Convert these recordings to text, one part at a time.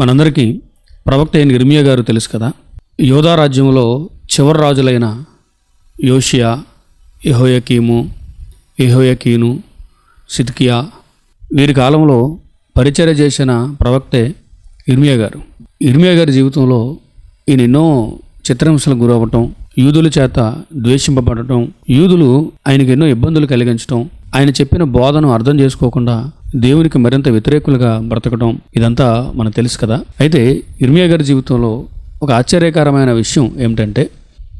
మనందరికీ ప్రవక్త అయిన ఇర్మియా గారు తెలుసు కదా యోధా రాజ్యంలో చివరి రాజులైన యోషియా ఎహోయకీము ఎహోయకీను సిద్కియా వీరి కాలంలో పరిచర్య చేసిన ప్రవక్తే ఇర్మియా గారు. ఇర్మియా గారి జీవితంలో ఈయన ఎన్నో చిత్రహింసలకు గురవ్వటం యూదుల చేత ద్వేషింపబడటం యూదులు ఆయనకు ఎన్నో ఇబ్బందులు కలిగించటం ఆయన చెప్పిన బోధను అర్థం చేసుకోకుండా దేవునికి మరింత వ్యతిరేకులుగా బ్రతకడం ఇదంతా మనకు తెలుసు కదా. అయితే ఇర్మియా గారి జీవితంలో ఒక ఆశ్చర్యకరమైన విషయం ఏమిటంటే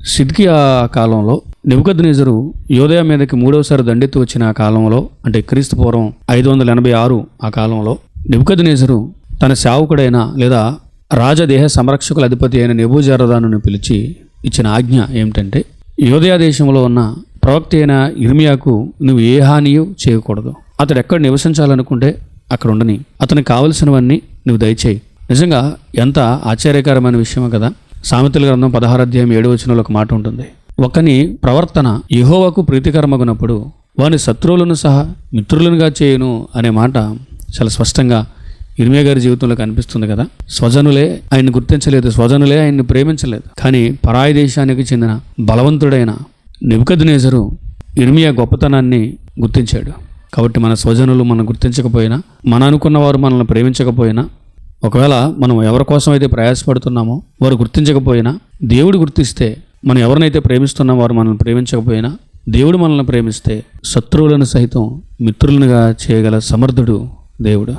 సిద్కియా కాలంలో నెబుకద్నేజరు యోదయ మీదకి మూడవసారి దండెత్తి వచ్చిన ఆ కాలంలో అంటే క్రీస్తు పూర్వం ఐదు వందల ఎనభై ఆరు ఆ కాలంలో నిబుకద్నేజరు తన సేవకుడైన లేదా రాజదేహ సంరక్షకుల అధిపతి అయిన నెబూజారదాను పిలిచి ఇచ్చిన ఆజ్ఞ ఏమిటంటే యోదయా దేశంలో ఉన్న ప్రవక్త అయిన ఇర్మియాకు నువ్వు ఏ హానియూ చేయకూడదు. అతడు ఎక్కడ నివసించాలనుకుంటే అక్కడ ఉండని. అతనికి కావలసినవన్నీ నువ్వు దయచేయి. నిజంగా ఎంత ఆశ్చర్యకరమైన విషయమో కదా. సామెతల గ్రంథం పదహారు అధ్యాయం ఏడు వచనంలో ఒక మాట ఉంటుంది. ఒకని ప్రవర్తన యహోవకు ప్రీతికరమగునప్పుడు వాని శత్రువులను సహా మిత్రులనుగా చేయను అనే మాట చాలా స్పష్టంగా ఇర్మియా గారి జీవితంలో కనిపిస్తుంది కదా. స్వజనులే ఆయన్ని గుర్తించలేదు స్వజనులే ఆయన్ని ప్రేమించలేదు. కానీ పరాయి దేశానికి చెందిన బలవంతుడైన నెబుకద్నేజరు ఇర్మియా గొప్పతనాన్ని గుర్తించాడు. కాబట్టి మన స్వజనులు మనం గుర్తించకపోయినా మన అనుకున్న వారు మనల్ని ప్రేమించకపోయినా ఒకవేళ మనం ఎవరి కోసం అయితే ప్రయాసపడుతున్నామో వారు గుర్తించకపోయినా దేవుడు గుర్తిస్తే మనం ఎవరినైతే ప్రేమిస్తున్నా వారు మనల్ని ప్రేమించకపోయినా దేవుడు మనల్ని ప్రేమిస్తే శత్రువులను సైతం మిత్రులనుగా చేయగల సమర్థుడు దేవుడు.